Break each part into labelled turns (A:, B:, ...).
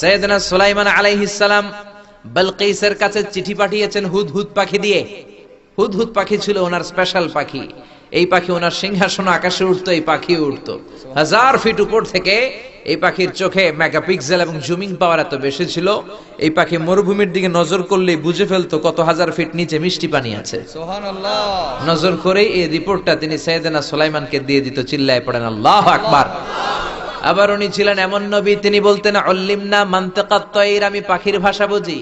A: সৈয়দনা সুলাইমান আলাইহিস সালাম বালকিসের কাছে চিঠি পাঠিয়েছেন হুদহুদ পাখি দিয়ে। হুদহুদ পাখি ছিল ওনার স্পেশাল পাখি। এই পাখি ওনার সিংহাসন আকাশে উঠতো এই পাখি উঠতো। হাজার ফিট উপর থেকে এই পাখির চোখে মেগাপিক্সেল এবং জুমিং পাওয়ার এত বেশি ছিল। এই পাখি মরুভূমির দিকে নজর করলেই বুঝে ফেলতো কত হাজার ফিট নিচে মিষ্টি পানি আছে। নজর করেই এই রিপোর্টটা তিনি সৈয়দনা সুলাইমানকে দিয়ে দিত চিল্লায় পড়েন আল্লাহ আকবার। আবার উনি ছিলেন এমন নবী, তিনি বলতেন অল্লিমনা তৈর, আমি পাখির ভাষা বুঝি,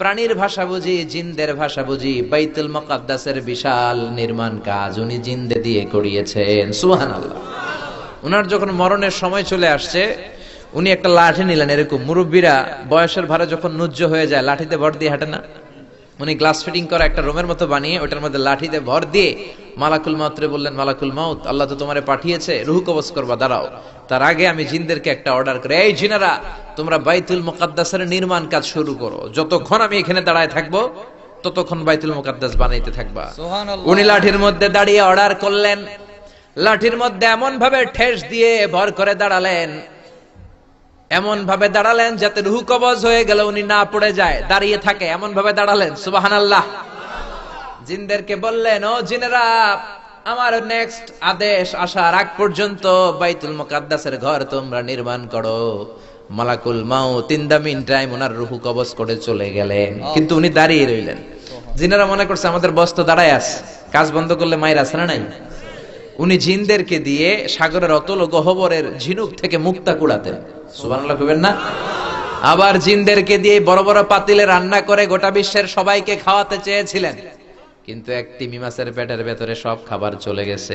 A: প্রাণীর ভাষা বুঝি, জিনদের ভাষা বুঝি, বাইতুল মুকাদ্দাসের বিশাল নির্মাণ কাজ উনি জিন্দে দিয়ে করিয়েছেন। সুহান আল্লাহ উনার যখন মরণের সময় চলে আসছে, উনি একটা লাঠি নিলেন, এরকম। মুরব্বীরা বয়সের ভারে যখন নুজ্জ হয়ে যায়, লাঠিতে ভর দিয়ে হাঁটে না? উনি গ্লাস ফিটিং করা একটা রুমের মতো বানিয়ে ওটার মধ্যে লাঠিতে ভর দিয়ে মালাকুল মাউতরে বললেন মালাকুল মাউত আল্লাহ তো তোমারে পাঠিয়েছে রুহু কবজ করবা দাঁড়াও। তার আগে আমি জিনদেরকে একটা অর্ডার করে এই জিনারা তোমরা বাইতুল মুকাদ্দাসের নির্মাণ কাজ শুরু করো। যতক্ষণ আমি এখানে দাঁড়ায় থাকব ততক্ষণ বাইতুল মুকাদ্দাস বানাইতে থাকবা।
B: সুবহানাল্লাহ।
A: উনি লাঠির মধ্যে দাঁড়িয়ে অর্ডার করলেন। লাঠির মধ্যে এমন ভাবে ঠেস দিয়ে ভর করে দাঁড়ালেন এমন ভাবে দাঁড়ালেন যাতে রুহু কবজ হয়ে গেলে উনি না পড়ে যায়। দাঁড়িয়ে থাকে এমন ভাবে দাঁড়ালেন সুবাহান আল্লাহ জিনদেরকে বললেন ও জিনেরা আমার নেক্সট আদেশ আসার আগ পর্যন্ত বাইতুল মুকাদ্দাসের ঘর তোমরা নির্মাণ করো। মালাকুল মাও তিন দা মিন টাইম ওনার রুহু কবজ করে চলে গেলেন। কিন্তু উনি দাঁড়িয়ে রইলেন। জিনেরা মনে করছে আমাদের বস্ত দাঁড়ায় আছে কাজ বন্ধ করলে মায়ের আছে না নাই? উনি জিনদেরকে দিয়ে সাগরের অতল গহবরের ঝিনুক থেকে মুক্তা কুড়াতেন। সুবহানাল্লাহ না? আবার জিনদেরকে দিয়ে বড় বড় পাতিলে রান্না করে গোটা বিশ্বের সবাইকে খাওয়াতে চেয়েছিলেন। কিন্তু এক তিমি মাছের পেটের ভেতরে সব খাবার চলে গেছে।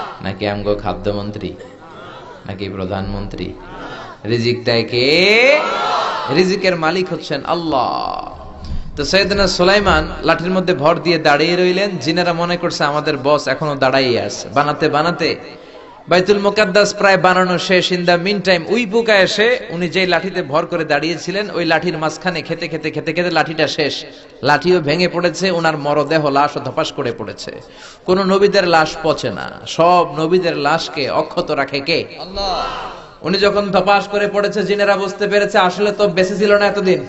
A: নাকি আমগো খাদ্যমন্ত্রী? নাকি প্রধানমন্ত্রী? রিজিক দেয় কে? রিজিকের মালিক হচ্ছেন আল্লাহ। তো সৈয়দনা সুলাইমান লাঠির মধ্যে ভর দিয়ে দাঁড়িয়ে রইলেন। জিনেরা মনে করছে আমাদের বস এখনও দাঁড়াই আছে। বানাতে বানাতে বাইতুল মুকাদ্দাস প্রায় বানানো শেষ। ইন দা মিন টাইম উই পোকা এসে উনি যেই লাঠিতে ভর করে দাঁড়িয়েছিলেন ওই লাঠির মাঝখানে খেতে খেতে খেতে খেতে লাঠিটা শেষ। লাঠিও ভেঙে পড়েছে ওনার মরদেহ লাশ ধপাস করে পড়েছে। কোন নবীদের লাশ পচে না। সব নবীদের লাশকে অক্ষত রাখে কে? উনি যখন ধপাস করে পড়েছে জিনেরা বুঝতে পেরেছে আসলে তো বেঁচে ছিল না এতদিন।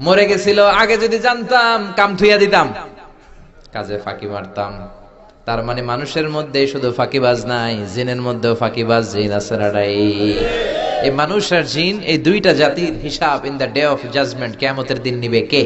A: মরে গেছিল আগে যদি জানতাম কাম থুইয়া দিতাম। কাজে ফাঁকি মারতাম। তার মানে মানুষের মধ্যে শুধু ফাঁকিবাজ নাই, জিনের মধ্যেও ফাঁকিবাজ, জিন আছে এই মানুষ আর জিন, এই দুইটা জাতির হিসাব in the day of judgement কেমতের দিন নিবে কে?